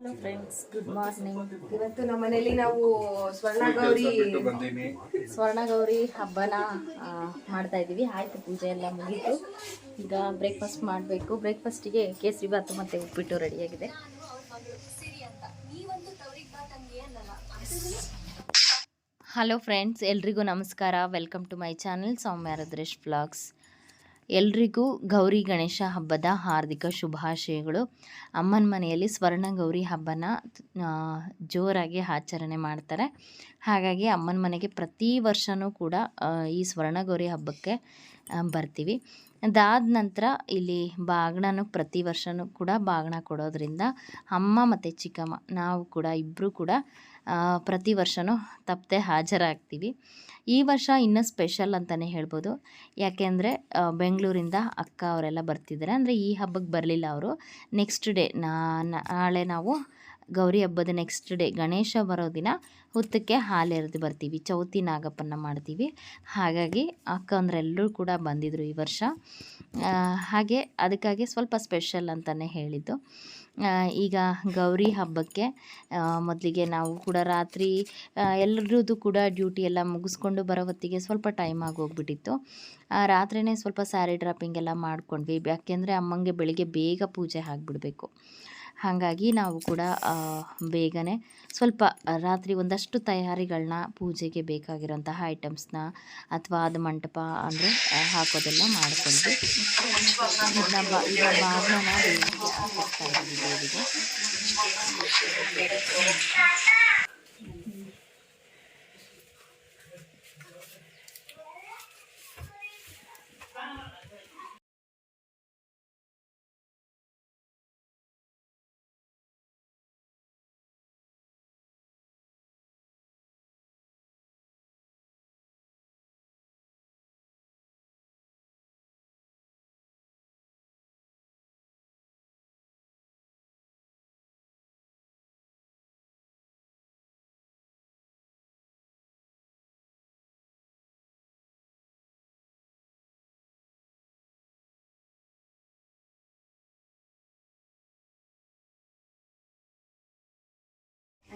Hello friends good morning ಇವತ್ತು ನಮ್ಮ ಮನೇಲಿ ನಾವು ಸ್ವರ್ಣ ಗೌರಿ ಬಂದೀನಿ. ಸ್ವರ್ಣ ಗೌರಿ ಹಬ್ಬನ ಆ, ಮಾಡ್ತಾ ಇದ್ದೀವಿ. ಆಯ್ತು ಪೂಜೆ ಎಲ್ಲ ಮುಗೀತು. ಈಗ ಬ್ರೇಕ್ಫಾಸ್ಟ್ ಮಾಡಬೇಕು. ಬ್ರೇಕ್ಫಾಸ್ಟಿಗೆ ಕೇಸರಿ ಬಾತು ಮತ್ತು ಉಪ್ಪಿಟ್ಟು ರೆಡಿಯಾಗಿದೆ ಹಲೋ ಫ್ರೆಂಡ್ಸ್ ಎಲ್ರಿಗೂ ನಮಸ್ಕಾರ. Welcome to my channel Soumya Rudresh vlogs ಎಲ್ರಿಗೂ ಗೌರಿ ಗಣೇಶ ಹಬ್ಬದ ಹಾರ್ದಿಕ ಶುಭಾಶಯಗಳು. ಅಮ್ಮನ ಮನೆಯಲ್ಲಿ ಸ್ವರ್ಣ ಗೌರಿ ಹಬ್ಬನ ಜೋರಾಗಿ ಆಚರಣೆ ಮಾಡ್ತಾರೆ. ಹಾಗಾಗಿ ಅಮ್ಮನ ಮನೆಗೆ ಪ್ರತಿ ವರ್ಷವೂ ಕೂಡ ಈ ಸ್ವರ್ಣ ಗೌರಿ ಹಬ್ಬಕ್ಕೆ ಬರ್ತೀವಿ. ಅದಾದ ನಂತರ ಇಲ್ಲಿ ಬಾಗಿಣನೂ ಪ್ರತಿ ವರ್ಷವೂ ಕೂಡ ಬಾಗಿಣ ಕೊಡೋದರಿಂದ ಅಮ್ಮ ಮತ್ತು ಚಿಕ್ಕಮ್ಮ, ನಾವು ಕೂಡ ಇಬ್ಬರೂ ಕೂಡ ಪ್ರತಿ ವರ್ಷವೂ ತಪ್ಪದೆ ಹಾಜರಾಗ್ತೀವಿ. ಈ ವರ್ಷ ಇನ್ನೂ ಸ್ಪೆಷಲ್ ಅಂತಲೇ ಹೇಳ್ಬೋದು. ಯಾಕೆಂದರೆ ಬೆಂಗಳೂರಿಂದ ಅಕ್ಕ ಅವರೆಲ್ಲ ಬರ್ತಿದ್ದಾರೆ. ಅಂದರೆ ಈ ಹಬ್ಬಕ್ಕೆ ಬರಲಿಲ್ಲ ಅವರು. ನೆಕ್ಸ್ಟ್ ಡೇ ನಾಳೆ ನಾವು ಗೌರಿ ಹಬ್ಬದ ನೆಕ್ಸ್ಟ್ ಡೇ ಗಣೇಶ ಬರೋ ದಿನ ಹುತ್ತಕ್ಕೆ ಹಾಲು ಎರೆದು ಬರ್ತೀವಿ, ಚೌತಿ ನಾಗಪ್ಪನ ಮಾಡ್ತೀವಿ. ಹಾಗಾಗಿ ಅಕ್ಕಂದ್ರೆಲ್ಲರೂ ಕೂಡ ಬಂದಿದ್ದರು ಈ ವರ್ಷ. ಹಾಗೆ ಅದಕ್ಕಾಗಿ ಸ್ವಲ್ಪ ಸ್ಪೆಷಲ್ ಅಂತಲೇ ಹೇಳಿದ್ದು. ಈಗ ಗೌರಿ ಹಬ್ಬಕ್ಕೆ ಮೊದಲಿಗೆ ನಾವು ಕೂಡ ರಾತ್ರಿ ಎಲ್ಲರದ್ದು ಕೂಡ ಡ್ಯೂಟಿ ಎಲ್ಲ ಮುಗಿಸ್ಕೊಂಡು ಬರೋ ಹೊತ್ತಿಗೆ ಸ್ವಲ್ಪ ಟೈಮ್ ಆಗಿ ಹೋಗ್ಬಿಟ್ಟಿತ್ತು ರಾತ್ರಿನೇ ಸ್ವಲ್ಪ ಸ್ಯಾರಿ ಡ್ರಾಪಿಂಗ್ ಎಲ್ಲ ಮಾಡ್ಕೊಂಡ್ವಿ. ಯಾಕೆಂದರೆ ಅಮ್ಮಂಗೆ ಬೆಳಿಗ್ಗೆ ಬೇಗ ಪೂಜೆ ಆಗಿಬಿಡ್ಬೇಕು. ಹಾಗಾಗಿ ನಾವು ಕೂಡ ಬೇಗನೆ ಸ್ವಲ್ಪ ರಾತ್ರಿ ಒಂದಷ್ಟು ತಯಾರಿಗಳನ್ನ ಪೂಜೆಗೆ ಬೇಕಾಗಿರೋಂತಹ ಐಟಮ್ಸ್ನ ಅಥವಾ ಅದು ಮಂಟಪ ಅಂದರೆ ಹಾಕೋದೆಲ್ಲ ಮಾಡಿಕೊಂಡು ಇದನ್ನ ಬ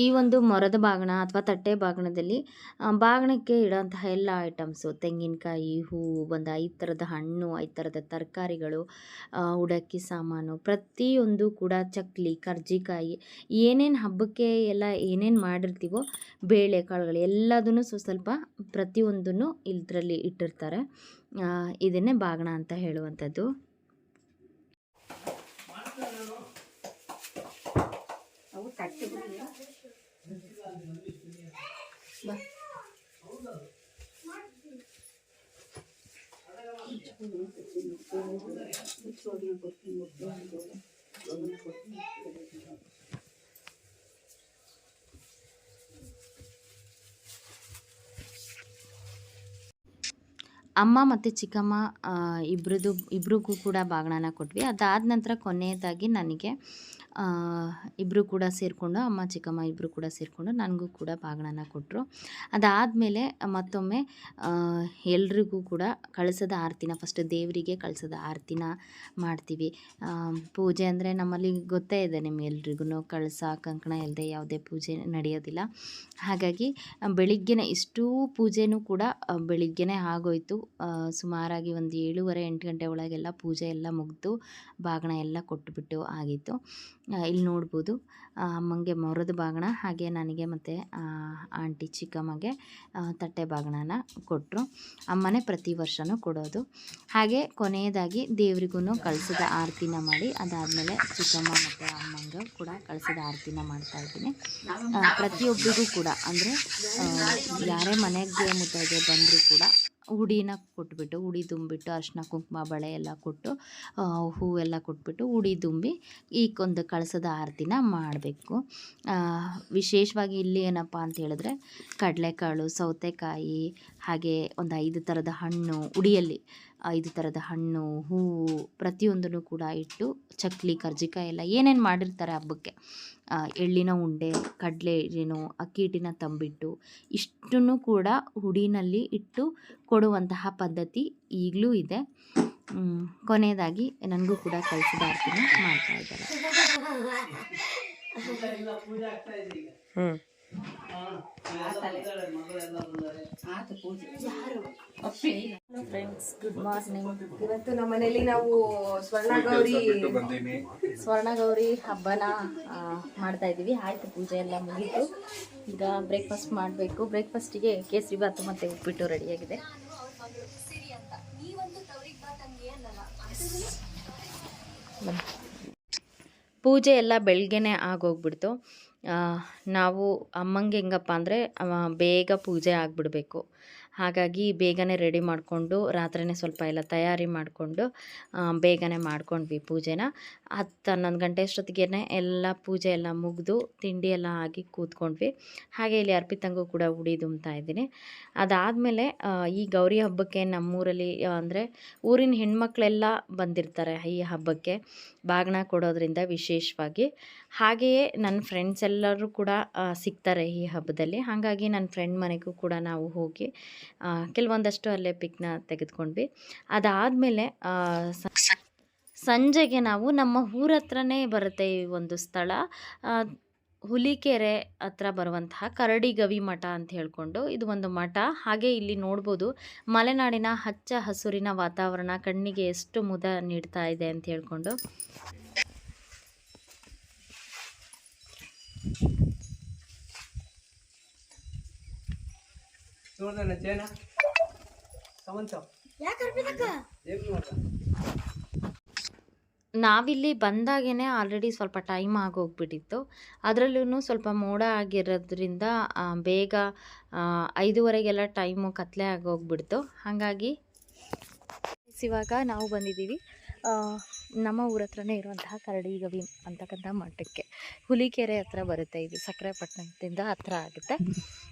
ಈ ಒಂದು ಮೊರದ ಬಾಗಣ ಅಥವಾ ತಟ್ಟೆ ಬಾಗಣದಲ್ಲಿ ಬಾಗಣಕ್ಕೆ ಇಡೋಂತಹ ಎಲ್ಲ ಐಟಮ್ಸು ತೆಂಗಿನಕಾಯಿ, ಹೂವು, ಒಂದು ಐದು ಥರದ ಹಣ್ಣು, ಐದು ಥರದ ತರಕಾರಿಗಳು ಉಡಕ್ಕಿ ಸಾಮಾನು, ಪ್ರತಿಯೊಂದು ಕೂಡ ಚಕ್ಲಿ, ಕರ್ಜಿಕಾಯಿ, ಏನೇನು ಹಬ್ಬಕ್ಕೆ ಎಲ್ಲ ಏನೇನು ಮಾಡಿರ್ತೀವೋ ಬೇಳೆ ಕಾಳುಗಳು ಎಲ್ಲದನ್ನು ಸ್ವ ಸ್ವಲ್ಪ ಪ್ರತಿಯೊಂದನ್ನು ಇದರಲ್ಲಿ ಇಟ್ಟಿರ್ತಾರೆ ಇದನ್ನೇ ಬಾಗಣ ಅಂತ ಹೇಳುವಂಥದ್ದು ಅವು ತಟ್ಟೆ. ಅಮ್ಮ ಮತ್ತು ಚಿಕ್ಕಮ್ಮ ಇಬ್ಬರದು ಇಬ್ರಿಗೂ ಕೂಡ ಬಾಗಿಣನ ಕೊಟ್ವಿ. ಅದಾದ ನಂತರ ಕೊನೆಯದಾಗಿ ನನಗೆ ಇಬ್ಬರು ಕೂಡ ಸೇರಿಕೊಂಡು, ಅಮ್ಮ, ಚಿಕ್ಕಮ್ಮ ಇಬ್ಬರು ಕೂಡ ಸೇರಿಕೊಂಡು ನನಗೂ ಕೂಡ ಬಾಗಿಣನ ಕೊಟ್ಟರು ಅದಾದಮೇಲೆ ಮತ್ತೊಮ್ಮೆ ಎಲ್ರಿಗೂ ಕೂಡ ಕಳಸದ ಆರತಿನ ಫಸ್ಟ್ ದೇವರಿಗೆ ಕಳಸದ ಆರತಿನ ಮಾಡ್ತೀವಿ. ಪೂಜೆ ಅಂದರೆ ನಮ್ಮಲ್ಲಿ ಗೊತ್ತೇ ಇದೆ ನಿಮ್ಗೆಲ್ರಿಗೂ ಕಳಸ, ಕಂಕಣ ಇಲ್ಲದೆ ಯಾವುದೇ ಪೂಜೆ ನಡೆಯೋದಿಲ್ಲ. ಹಾಗಾಗಿ, ಬೆಳಿಗ್ಗೆನೇ ಇಷ್ಟೂ ಪೂಜೆನೂ ಕೂಡ ಬೆಳಿಗ್ಗೆನೇ ಆಗೋಯ್ತು. ಸುಮಾರಾಗಿ ಒಂದು ಏಳುವರೆ ಎಂಟು ಗಂಟೆ ಒಳಗೆಲ್ಲ ಪೂಜೆ ಎಲ್ಲ ಮುಗಿದು ಬಾಗಿಣ ಎಲ್ಲ ಕೊಟ್ಟುಬಿಟ್ಟು ಆಗಿತ್ತು. ಇಲ್ಲಿ ನೋಡ್ಬೋದು. ಅಮ್ಮನಿಗೆ ಮೊರದ ಬಾಗಿಣ ಹಾಗೆ ನನಗೆ ಮತ್ತು ಆಂಟಿ ಚಿಕ್ಕಮ್ಮಗೆ ತಟ್ಟೆ ಬಾಗಿಣನ ಕೊಟ್ಟರು ಅಮ್ಮನೇ ಪ್ರತಿ ವರ್ಷವೂ ಕೊಡೋದು. ಹಾಗೆ ಕೊನೆಯದಾಗಿ ದೇವ್ರಿಗೂ ಕಳಿಸಿದ ಆರತಿನ ಮಾಡಿ ಅದಾದಮೇಲೆ ಚಿಕ್ಕಮ್ಮ ಮತ್ತು ಅಮ್ಮಂಗೆ ಕೂಡ ಕಳಿಸಿದ ಆರತಿನ ಮಾಡ್ತಾ ಇದ್ದೀನಿ. ಆ, ಪ್ರತಿಯೊಬ್ಬರಿಗೂ ಕೂಡ ಅಂದರೆ ಯಾರೇ ಮನೆಗೆ ಮುತ್ತೈದೆ ಬಂದರೂ ಕೂಡ ಉಡಿನ ಕೊಟ್ಬಿಟ್ಟು ಉಡಿ ತುಂಬಿಟ್ಟು ಅರ್ಶಿನ ಕುಂಕುಮ, ಬಳೆ ಎಲ್ಲ ಕೊಟ್ಟು ಹೂವೆಲ್ಲ ಕೊಟ್ಬಿಟ್ಟು ಉಡಿ ತುಂಬಿ ಈ ಒಂದು ಕಳಸದ ಆರತಿನ ಮಾಡಬೇಕು. ವಿಶೇಷವಾಗಿ ಇಲ್ಲಿ ಏನಪ್ಪ ಅಂತ ಹೇಳಿದ್ರೆ ಕಡಲೆಕಾಳು, ಸೌತೆಕಾಯಿ, ಹಾಗೆ ಒಂದು ಐದು ಥರದ ಹಣ್ಣು ಉಡಿಯಲ್ಲಿ ಐದು ಥರದ ಹಣ್ಣು, ಹೂವು ಪ್ರತಿಯೊಂದನ್ನು ಕೂಡ ಇಟ್ಟು, ಚಕ್ಲಿ, ಕರ್ಜಿಕಾಯಿ ಎಲ್ಲ ಏನೇನು ಮಾಡಿರ್ತಾರೆ ಹಬ್ಬಕ್ಕೆ. ಎಳ್ಳಿನ ಉಂಡೆ ಕಡಲೆ ಏನು ಅಕ್ಕಿ ಹಿಟ್ಟಿನ ತಂಬಿಟ್ಟು ಇಷ್ಟನ್ನು ಕೂಡ ಹುಡಿನಲ್ಲಿ ಇಟ್ಟು ಕೊಡುವಂತಹ ಪದ್ಧತಿ ಈಗಲೂ ಇದೆ. ಕೊನೆಯದಾಗಿ ನನಗೂ ಕೂಡ ಕಳಿಸಿದ ಆರತಿನ ಮಾಡ್ತಾ ಇದ್ದಾರೆ. ಹ್ಮ್ ಫ್ರೆಂಡ್ಸ್ ಗುಡ್ ಮಾರ್ನಿಂಗ್ ಇವತ್ತು ನಮ್ಮ ಮನೆಯಲ್ಲಿ ನಾವು ಸ್ವರ್ಣ ಗೌರಿ ಸ್ವರ್ಣಗೌರಿ ಹಬ್ಬನ ಆ, ಮಾಡ್ತಾ ಇದ್ದೀವಿ. ಆಯ್ತು ಪೂಜೆ ಎಲ್ಲ ಮುಗಿತು. ಈಗ ಬ್ರೇಕ್ಫಾಸ್ಟ್ ಮಾಡಬೇಕು. ಬ್ರೇಕ್ಫಾಸ್ಟಿಗೆ ಕೇಸರಿ ಬಾತ್ ಮತ್ತು ಉಪ್ಪಿಟ್ಟು ರೆಡಿಯಾಗಿದೆ. ಪೂಜೆ ಎಲ್ಲ ಬೆಳಗ್ಗೆನೇ ಆಗೋಗ್ಬಿಡ್ತು. ನಾವು ಅಮ್ಮಂಗೆ ಹೆಂಗಪ್ಪ ಅಂದರೆ ಬೇಗ ಪೂಜೆ ಆಗಿಬಿಡ್ಬೇಕು. ಹಾಗಾಗಿ ಬೇಗನೆ ರೆಡಿ ಮಾಡಿಕೊಂಡು ರಾತ್ರಿನೇ ಸ್ವಲ್ಪ ಎಲ್ಲ ತಯಾರಿ ಮಾಡಿಕೊಂಡು ಬೇಗನೆ ಮಾಡ್ಕೊಂಡ್ವಿ ಪೂಜೆನ. ಹತ್ತು ಹನ್ನೊಂದು ಗಂಟೆ ಅಷ್ಟೊತ್ತಿಗೆ ಎಲ್ಲ ಪೂಜೆ ಎಲ್ಲ ಮುಗಿದು ತಿಂಡಿ ಎಲ್ಲ ಆಗಿ ಕೂತ್ಕೊಂಡ್ವಿ. ಹಾಗೆ ಇಲ್ಲಿ ಅರ್ಪಿತಂಗೂ ಕೂಡ ಉಡಿ ದುಮ್ತಾ ಇದ್ದೀನಿ. ಅದಾದಮೇಲೆ ಈ ಗೌರಿ ಹಬ್ಬಕ್ಕೆ ನಮ್ಮೂರಲ್ಲಿ ಅಂದರೆ ಊರಿನ ಹೆಣ್ಮಕ್ಳೆಲ್ಲ ಬಂದಿರ್ತಾರೆ ಈ ಹಬ್ಬಕ್ಕೆ. ಬಾಗಿನ ಕೊಡೋದ್ರಿಂದ ವಿಶೇಷವಾಗಿ. ಹಾಗೆಯೇ ನನ್ನ ಫ್ರೆಂಡ್ಸ್ ಎಲ್ಲರೂ ಕೂಡ ಸಿಗ್ತಾರೆ ಈ ಹಬ್ಬದಲ್ಲಿ. ಹಾಗಾಗಿ ನನ್ನ ಫ್ರೆಂಡ್ ಮನೆಗೂ ಕೂಡ ನಾವು ಹೋಗಿ ಕೆಲವೊಂದಷ್ಟು ಅಲ್ಲೇ ಪಿಕ್ನ ತೆಗೆದುಕೊಂಡ್ವಿ. ಅದಾದಮೇಲೆ ಸಂಜೆಗೆ ನಾವು ನಮ್ಮ ಊರ ಹತ್ರನೇ ಬರುತ್ತೆ ಈ ಒಂದು ಸ್ಥಳ. ಹುಲಿಕೆರೆ ಹತ್ರ ಬರುವಂತಹ ಕರಡಿಗವಿ ಮಠ ಅಂತ ಹೇಳ್ಕೊಂಡು ಇದು ಒಂದು ಮಠ. ಹಾಗೆ ಇಲ್ಲಿ ನೋಡ್ಬೋದು ಮಲೆನಾಡಿನ ಹಚ್ಚ ಹಸುರಿನ ವಾತಾವರಣ, ಕಣ್ಣಿಗೆ ಎಷ್ಟು ಮುದ ನೀಡ್ತಾ ಇದೆ ಅಂತ ಹೇಳ್ಕೊಂಡು. ನೋಡ್ದಣ್ಣ ಚೇನ ಸಮಂತ. ನಾವಿಲ್ಲಿ ಬಂದಾಗೇ ಆಲ್ರೆಡಿ ಸ್ವಲ್ಪ ಟೈಮ್ ಆಗೋಗ್ಬಿಟ್ಟಿತ್ತು. ಅದರಲ್ಲೂ ಸ್ವಲ್ಪ ಮೋಡ ಆಗಿರೋದ್ರಿಂದ ಬೇಗ ಐದುವರೆಗೆಲ್ಲ ಟೈಮು ಕತ್ಲೆ ಆಗೋಗ್ಬಿಡ್ತು. ಹಾಗಾಗಿ ಇವಾಗ ನಾವು ಬಂದಿದ್ದೀವಿ. ನಮ್ಮ ಊರ ಹತ್ರನೇ ಇರುವಂತಹ ಕರಡಿಗವಿ ಅಂತಕ್ಕಂಥ ಮಠಕ್ಕೆ ಹುಲಿಕೆರೆ ಹತ್ರ ಬರುತ್ತೆ ಇದು ಸಕ್ಕರೆಪಟ್ಟಣದಿಂದ ಹತ್ರ ಆಗುತ್ತೆ.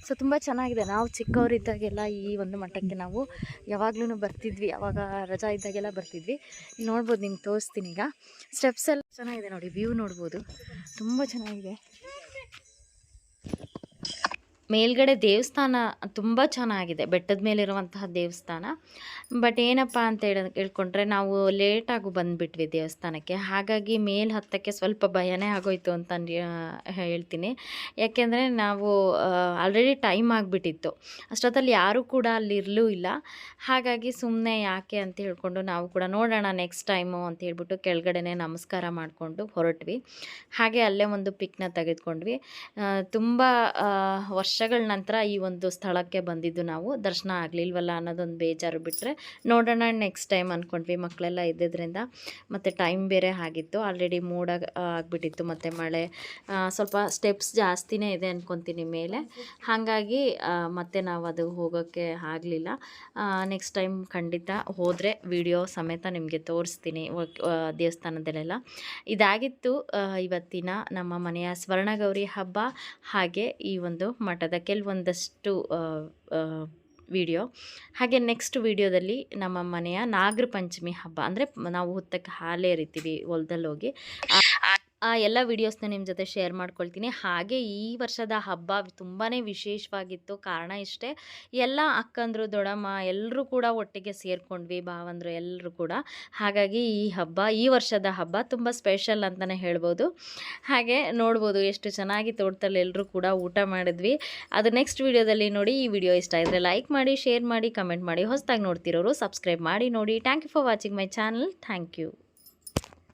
ಸೊ ತುಂಬ ಚೆನ್ನಾಗಿದೆ. ನಾವು ಚಿಕ್ಕವರಿದ್ದಾಗೆಲ್ಲ ಈ ಒಂದು ಮಠಕ್ಕೆ ನಾವು ಯಾವಾಗ್ಲೂ ಬರ್ತಿದ್ವಿ. ಅವಾಗ ರಜಾ ಇದ್ದಾಗೆಲ್ಲ ಬರ್ತಿದ್ವಿ. ನೋಡ್ಬೋದು, ನಿಮ್ಗೆ ತೋರಿಸ್ತೀನಿ ಈಗ. ಸ್ಟೆಪ್ಸ್ ಎಲ್ಲ ಚೆನ್ನಾಗಿದೆ ನೋಡಿ ವ್ಯೂ ನೋಡ್ಬೋದು. ತುಂಬ ಚೆನ್ನಾಗಿದೆ. ಮೇಲ್ಗಡೆ ದೇವಸ್ಥಾನ ತುಂಬ ಚೆನ್ನಾಗಿದೆ, ಬೆಟ್ಟದ ಮೇಲಿರುವಂತಹ ದೇವಸ್ಥಾನ. ಬಟ್ ಏನಪ್ಪ ಅಂತ ಹೇಳ, ಹೇಳ್ಕೊಂಡ್ರೆ ನಾವು ಲೇಟಾಗಿ ಬಂದುಬಿಟ್ವಿ ದೇವಸ್ಥಾನಕ್ಕೆ. ಹಾಗಾಗಿ ಮೇಲೆ ಹತ್ತಕ್ಕೆ ಸ್ವಲ್ಪ ಭಯನೇ ಆಗೋಯ್ತು ಅಂತ ಹೇಳ್ತೀನಿ. ಯಾಕೆಂದರೆ ನಾವು ಆಲ್ರೆಡಿ ಟೈಮ್ ಆಗಿಬಿಟ್ಟಿತ್ತು. ಅಷ್ಟೊತ್ತಲ್ಲಿ ಯಾರೂ ಕೂಡ ಅಲ್ಲಿ ಇರಲೂ ಇಲ್ಲ. ಹಾಗಾಗಿ ಸುಮ್ಮನೆ ಯಾಕೆ ಅಂತ ಹೇಳ್ಕೊಂಡು ನಾವು ಕೂಡ ನೋಡೋಣ ನೆಕ್ಸ್ಟ್ ಟೈಮು ಅಂತ ಹೇಳ್ಬಿಟ್ಟು ಕೆಳಗಡೆನೆ ನಮಸ್ಕಾರ ಮಾಡಿಕೊಂಡು ಹೊರಟ್ವಿ. ಹಾಗೆ ಅಲ್ಲೇ ಒಂದು ಪಿಕ್ನ ತೆಗೆದುಕೊಂಡ್ವಿ. ತುಂಬ ವರ್ಷಗಳ ನಂತರ ಈ ಒಂದು ಸ್ಥಳಕ್ಕೆ ಬಂದಿದ್ದು ನಾವು. ದರ್ಶನ ಆಗಲಿಲ್ವಲ್ಲ ಅನ್ನೋದೊಂದು ಬೇಜಾರು ಬಿಟ್ಟರೆ ನೋಡೋಣ ನೆಕ್ಸ್ಟ್ ಟೈಮ್ ಅಂದ್ಕೊಂಡ್ವಿ ಮಕ್ಕಳೆಲ್ಲ ಇದ್ದಿದ್ದರಿಂದ ಮತ್ತು ಟೈಮ್ ಬೇರೆ ಆಗಿತ್ತು. ಆಲ್ರೆಡಿ ಮೂಡ ಆಗಿಬಿಟ್ಟಿತ್ತು ಮತ್ತು ಮಳೆ. ಸ್ವಲ್ಪ ಸ್ಟೆಪ್ಸ್ ಜಾಸ್ತಿನೇ ಇದೆ ಅಂದ್ಕೊತೀನಿ ಮೇಲೆ. ಹಾಗಾಗಿ ಮತ್ತೆ ನಾವು ಅದು ಹೋಗೋಕ್ಕೆ ಆಗಲಿಲ್ಲ. ನೆಕ್ಸ್ಟ್ ಟೈಮ್ ಖಂಡಿತ ಹೋದರೆ ವಿಡಿಯೋ ಸಮೇತ ನಿಮಗೆ ತೋರಿಸ್ತೀನಿ ದೇವಸ್ಥಾನದಲ್ಲೆಲ್ಲ. ಇದಾಗಿತ್ತು ಇವತ್ತಿನ ನಮ್ಮ ಮನೆಯ ಸ್ವರ್ಣಗೌರಿ ಹಬ್ಬ ಹಾಗೆ ಈ ಒಂದು ಮಠದ ಕೆಲವೊಂದಷ್ಟು ವಿಡಿಯೋ. ಹಾಗೆ ನೆಕ್ಸ್ಟ್ ವಿಡಿಯೋದಲ್ಲಿ ನಮ್ಮ ಮನೆಯ ನಾಗರ ಪಂಚಮಿ ಹಬ್ಬ ಅಂದರೆ ನಾವು ಹುತ್ತಕ್ಕೆ ಹಾಲೇ ಎರಿತೀವಿ ಹೊಲ್ದಲ್ಲಿ ಹೋಗಿ ಆ- ಎಲ್ಲ ವೀಡಿಯೋಸ್ನ ನಿಮ್ಮ ಜೊತೆ ಶೇರ್ ಮಾಡ್ಕೊಳ್ತೀನಿ. ಹಾಗೆ ಈ ವರ್ಷದ ಹಬ್ಬ ತುಂಬಾ ವಿಶೇಷವಾಗಿತ್ತು. ಕಾರಣ ಇಷ್ಟೇ, ಎಲ್ಲ ಅಕ್ಕಂದರು ದೊಡ್ಡಮ್ಮ ಎಲ್ಲರೂ ಕೂಡ ಒಟ್ಟಿಗೆ ಸೇರ್ಕೊಂಡ್ವಿ, ಭಾವಂದರು ಎಲ್ಲರೂ ಕೂಡ. ಹಾಗಾಗಿ ಈ ಹಬ್ಬ, ಈ ವರ್ಷದ ಹಬ್ಬ ತುಂಬ ಸ್ಪೆಷಲ್ ಅಂತಲೇ ಹೇಳ್ಬೋದು. ಹಾಗೆ ನೋಡ್ಬೋದು ಎಷ್ಟು ಚೆನ್ನಾಗಿ ತೋಟದಲ್ಲಿ ಎಲ್ಲರೂ ಕೂಡ ಊಟ ಮಾಡಿದ್ವಿ. ಅದು ನೆಕ್ಸ್ಟ್ ವೀಡಿಯೋದಲ್ಲಿ ನೋಡಿ, ಈ ವಿಡಿಯೋ ಇಷ್ಟ ಇದ್ದರೆ ಲೈಕ್ ಮಾಡಿ, ಶೇರ್ ಮಾಡಿ, ಕಮೆಂಟ್ ಮಾಡಿ. ಹೊಸದಾಗಿ ನೋಡ್ತಿರೋರು ಸಬ್ಸ್ಕ್ರೈಬ್ ಮಾಡಿ ನೋಡಿ. Thank you for watching my channel. Thank you.